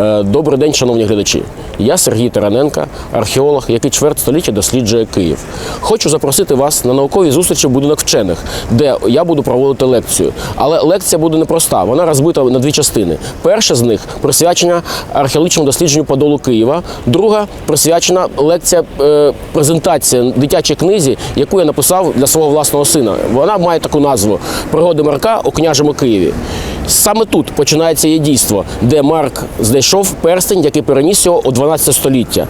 Е, Добрий день, шановні глядачі. Я Сергій Тараненко, археолог, який чверть століття досліджує Київ. Хочу запросити вас на наукові зустрічі в будинок вчених, де я буду проводити лекцію. Але лекція буде непроста. Вона розбита на дві частини. Перша з них присвячена археологічному дослідженню Подолу Києва. Друга присвячена лекція е, презентація дитячій книзі, яку я написав для свого власного сина. Вона має таку назву Пригоди Марка у княжому Києві. Саме тут починається її дійство, де Марк знайшов перстень, який переніс його у 12 століття.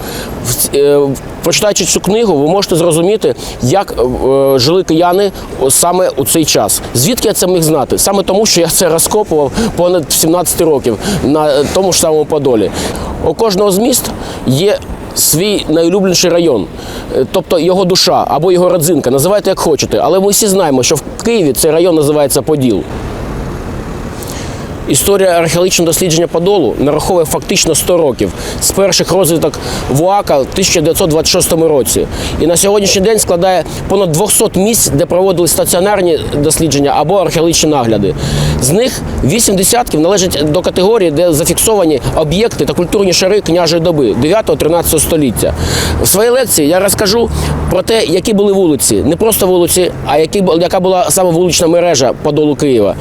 Е, Прочитаючи цю книгу, ви можете зрозуміти, як е, жили кияни саме у цей час. Звідки я це міг знати? Саме тому, що я це розкопував понад 17 років на тому ж самому Подолі. У кожного з міст є свій найулюбленіший район, Е, тобто його душа або його родзинка, називайте як хочете. Але ми всі знаємо, що в Києві цей район називається Поділ. Історія археологічного дослідження Подолу нараховує фактично 100 років з перших розвиток ВУАКа в 1926 році. І на сьогоднішній день складає понад 200 місць, де проводили стаціонарні дослідження або археологічні нагляди. З них 8 десятків належать до категорії, де зафіксовані об'єкти та культурні шари княжої доби 9-13 століття. В своїй лекції я розкажу про те, які були вулиці, не просто вулиці, а які, яка була саме вулична мережа Подолу Києва.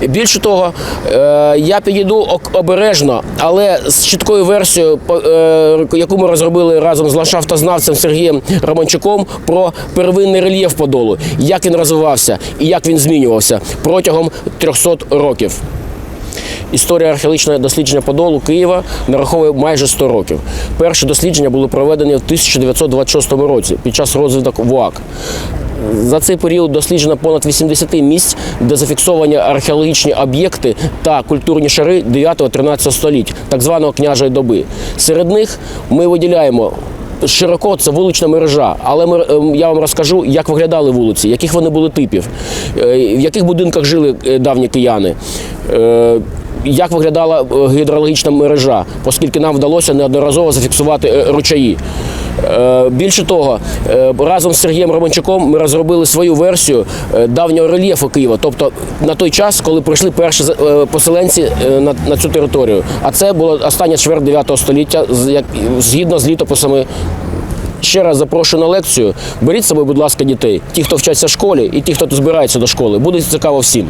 Більше того, е, я підійду обережно, але з чіткою версією, е, яку ми розробили разом з ландшафтознавцем Сергієм Романчуком, про первинний рельєф Подолу, як він розвивався і як він змінювався протягом 300 років. Історія археологічного дослідження Подолу Києва нараховує майже 100 років. Перші дослідження були проведені в 1926 році під час розвиток ВУАК. За цей період досліджено понад 80 місць, де зафіксовані археологічні об'єкти та культурні шари 9-13 століть, так званого княжої доби. Серед них ми виділяємо Широко це вулична мережа, але ми, ем, я вам розкажу, як виглядали вулиці, яких вони були типів, е, в яких будинках жили е, давні кияни. е, Як виглядала гідрологічна мережа, оскільки нам вдалося неодноразово зафіксувати ручаї. Е, Більше того, е, разом з Сергієм Романчуком ми розробили свою версію е, давнього рельєфу Києва, тобто на той час, коли прийшли перші поселенці на, цю територію. А це було останнє чверть 9 століття, згідно з літописами Ще раз запрошую на лекцію. Беріть з собою, будь ласка, дітей. Ті, хто вчаться в школі, і ті, хто збирається до школи. Буде цікаво всім.